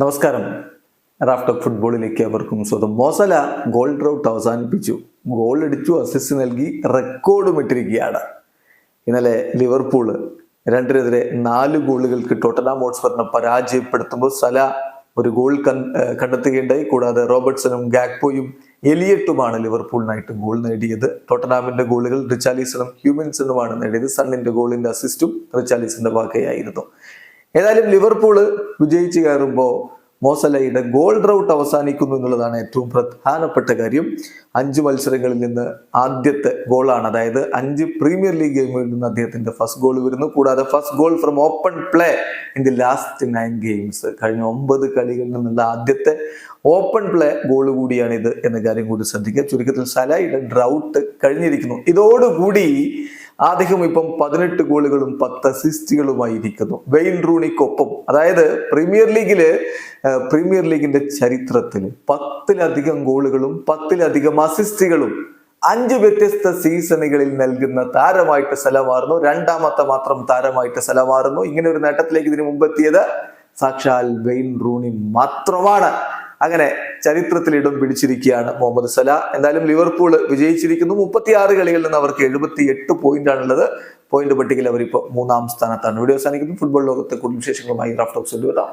നമസ്കാരം. റാഫ്റ്റർ ഫുട്ബോളിലേക്ക് അവർക്കും സ്വന്തം. മോസല ഗോൾ ഡ്രൗട്ട് അവസാനിപ്പിച്ചു. ഗോൾ അടിച്ചു അസിസ്റ്റ് നൽകി റെക്കോർഡും ഇട്ടിരിക്കുകയാണ്. ഇന്നലെ ലിവർപൂൾ രണ്ടിനെതിരെ നാല് ഗോളുകൾക്ക് ടോട്ടനാം ഹോട്ട്സ്പറിനെ പരാജയപ്പെടുത്തുമ്പോൾ സല ഒരു ഗോൾ കൺ കണ്ടെത്തുകയുണ്ടായി. കൂടാതെ റോബർട്ട്സനും ഗാക്പോയും എലിയട്ടുമാണ് ലിവർപൂളിനായിട്ട് ഗോൾ നേടിയത്. ടോട്ടനാമിന്റെ ഗോളുകൾ റിച്ചാലിസണും ഹ്യൂമിൻസണുമാണ് നേടിയത്. സണ്ണിന്റെ ഗോളിന്റെ അസിസ്റ്റും റിച്ചാലിസിന്റെ വാക്കയായിരുന്നു ഏതായാലും ലിവർപൂൾ വിജയിച്ചു കയറുമ്പോൾ മോസലയുടെ ഗോൾ ഡ്രൗട്ട് അവസാനിക്കുന്നു എന്നുള്ളതാണ് ഏറ്റവും പ്രധാനപ്പെട്ട കാര്യം. അഞ്ച് മത്സരങ്ങളിൽ നിന്ന് ആദ്യത്തെ ഗോളാണ്. അതായത് അഞ്ച് പ്രീമിയർ ലീഗ് ഗെയിമുകളിൽ നിന്ന് അദ്ദേഹത്തിന്റെ ഫസ്റ്റ് ഗോൾ വരുന്നു. കൂടാതെ first goal from open play in the last nine games കഴിഞ്ഞ ഒമ്പത് കളികളിൽ നിന്നുള്ള ആദ്യത്തെ ഓപ്പൺ പ്ലേ ഗോൾ കൂടിയാണിത് എന്ന കാര്യം കൂടി ശ്രദ്ധിക്കുക. ചുരുക്കത്തിൽ സലയുടെ ഡ്രൗട്ട് കഴിഞ്ഞിരിക്കുന്നു. ഇതോടുകൂടി അദ്ദേഹം ഇപ്പം പതിനെട്ട് ഗോളുകളും പത്ത് അസിസ്റ്റുകളുമായി ഇരിക്കുന്നു വെയിൻ റൂണിക്കൊപ്പം അതായത് പ്രീമിയർ ലീഗിൽ പ്രീമിയർ ലീഗിന്റെ ചരിത്രത്തിൽ പത്തിലധികം ഗോളുകളും പത്തിലധികം അസിസ്റ്റുകളും അഞ്ച് വ്യത്യസ്ത സീസണുകളിൽ നൽകുന്ന താരമായിട്ട് സ്ഥലമാറുന്നു. രണ്ടാമത്തെ മാത്രം താരമായിട്ട് സ്ഥലമാറുന്നു. ഇങ്ങനെ ഒരു നേട്ടത്തിലേക്ക് ഇതിനു മുമ്പെത്തിയത് സാക്ഷാൽ വെയിൻ റൂണി മാത്രമാണ്. അങ്ങനെ ചരിത്രത്തിൽ ഇടം പിടിച്ചിരിക്കുകയാണ് മുഹമ്മദ് സല. എന്തായാലും ലിവർപൂൾ വിജയിച്ചിരിക്കുന്നു. മുപ്പത്തിയാറ് കളികളിൽ നിന്ന് അവർക്ക് എഴുപത്തി എട്ട് പോയിന്റ് ആണുള്ളത്. പോയിന്റ് പട്ടികയിൽ അവർ ഇപ്പോൾ മൂന്നാം സ്ഥാനത്താണ്. വീഡിയോ അവസാനിക്കുന്നു. ഫുട്ബോൾ ലോകത്തെ കൂടുതൽ വിശേഷങ്ങളുമായി റാഫ്റ്റോക്സ് വരാം.